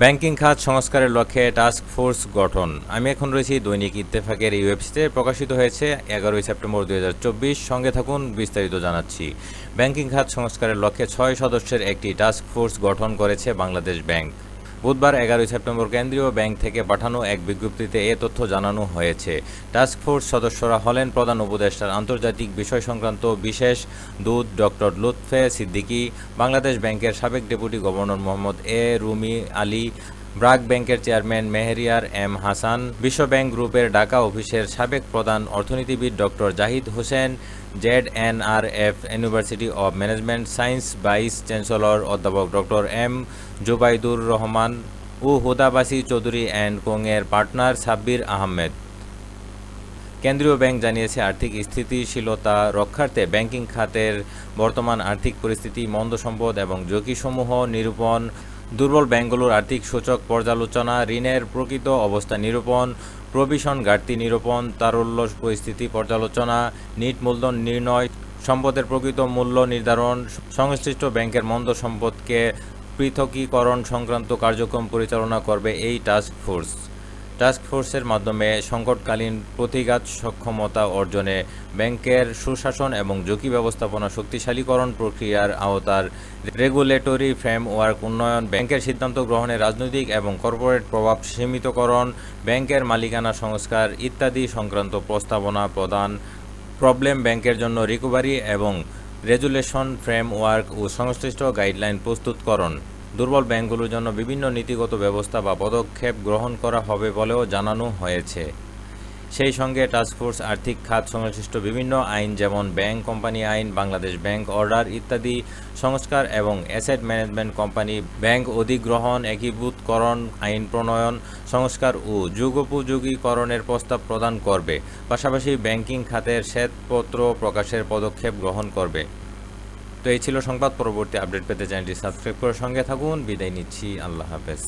Banking খাত সংস্কারের লক্ষ্যে টাস্ক ফোর্স গঠন। আমি এখন রয়েছি দৈনিক ইত্তেফাকের এই ওয়েবসাইটে। প্রকাশিত হয়েছে এগারোই সেপ্টেম্বর দুই হাজার চব্বিশ। সঙ্গে থাকুন, বিস্তারিত জানাচ্ছি। ব্যাংকিং খাত সংস্কারের লক্ষ্যে ছয় সদস্যের একটি টাস্ক ফোর্স গঠন করেছে বাংলাদেশ ব্যাংক। বুধবার এগারোই সেপ্টেম্বর কেন্দ্রীয় ব্যাংক থেকে পাঠানো এক বিজ্ঞপ্তিতে এ তথ্য জানানো হয়েছে। টাস্ক ফোর্স সদস্যরা হলেন প্রধান উপদেষ্টার আন্তর্জাতিক বিষয় সংক্রান্ত বিশেষ দূত ডক্টর লুৎফে সিদ্দিকী, বাংলাদেশ ব্যাংকের সাবেক deputy governor Mohammad A Rumi Ali, BRAC ব্যাংকের চেয়ারম্যান মেহেরিয়ার এম হাসান, বিশ্ব ব্যাংক গ্রুপের ঢাকা অফিসের সাবেক প্রধান অর্থনীতিবিদ doctor Zahid Hossain, Z N R F university of management science vice chancellor অধ্যাপক ডক্টর এম জুবাইদুর রহমান ও হুদাবাসী চৌধুরী অ্যান্ড কোংয়ের পার্টনার সাব্বির আহমেদ। কেন্দ্রীয় ব্যাংক জানিয়েছে, আর্থিক স্থিতিশীলতা রক্ষার্থে ব্যাংকিং খাতের বর্তমান আর্থিক পরিস্থিতি, মন্দ সম্পদ এবং ঝুঁকিসমূহ নিরূপণ, দুর্বল ব্যাংকগুলোর আর্থিক সূচক পর্যালোচনা, ঋণের প্রকৃত অবস্থা নিরূপণ, প্রভিশন ঘাটতি নিরূপণ, তারল্য পরিস্থিতি পর্যালোচনা, নিট মূলধন নির্ণয়, সম্পদের প্রকৃত মূল্য নির্ধারণ, সংশ্লিষ্ট ব্যাংকের মন্দ সম্পদকে পৃথকীকরণ সংক্রান্ত কার্যক্রম পরিচালনা করবে এই টাস্ক ফোর্স টাস্ক ফোর্সের মাধ্যমে সংকটকালীন প্রতিঘাত সক্ষমতা অর্জনে ব্যাংকের সুশাসন এবং ঝুঁকি ব্যবস্থাপনা শক্তিশালীকরণ প্রক্রিয়ার আওতার রেগুলেটরি ফ্রেমওয়ার্ক উন্নয়ন, ব্যাংকের সিদ্ধান্ত গ্রহণে রাজনৈতিক এবং কর্পোরেট প্রভাব সীমিতকরণ, ব্যাংকের মালিকানা সংস্কার ইত্যাদি সংক্রান্ত প্রস্তাবনা প্রদান প্রবলেম ব্যাংকের জন্য রিকভারি এবং রেজুলেশন, ফ্রেমওয়ার্ক ও সংশ্লিষ্ট গাইডলাইন প্রস্তুতকরণ। দুর্বল ব্যাংকগুলোর জন্য বিভিন্ন নীতিগত ব্যবস্থা বা পদক্ষেপ গ্রহণ করা হবে বলেও জানানো হয়েছে। সেই সঙ্গে টাস্কফোর্স আর্থিক খাত সংশ্লিষ্ট বিভিন্ন আইন যেমন ব্যাংক কোম্পানি আইন, বাংলাদেশ ব্যাংক অর্ডার ইত্যাদি সংস্কার এবং অ্যাসেট ম্যানেজমেন্ট কোম্পানি, ব্যাংক অধিগ্রহণ, একীভূতকরণ, আইন প্রণয়ন, সংস্কার ও যুগোপযোগীকরণের প্রস্তাব প্রদান করবে। পাশাপাশি ব্যাংকিং খাতের শ্বেতপত্র প্রকাশের পদক্ষেপ গ্রহণ করবে। তো এই ছিল সংবাদ। পরবর্তী আপডেট পেতে চ্যানেলটি সাবস্ক্রাইব করে সঙ্গে থাকুন। বিদায় নিচ্ছি। আল্লাহ হাফেজ।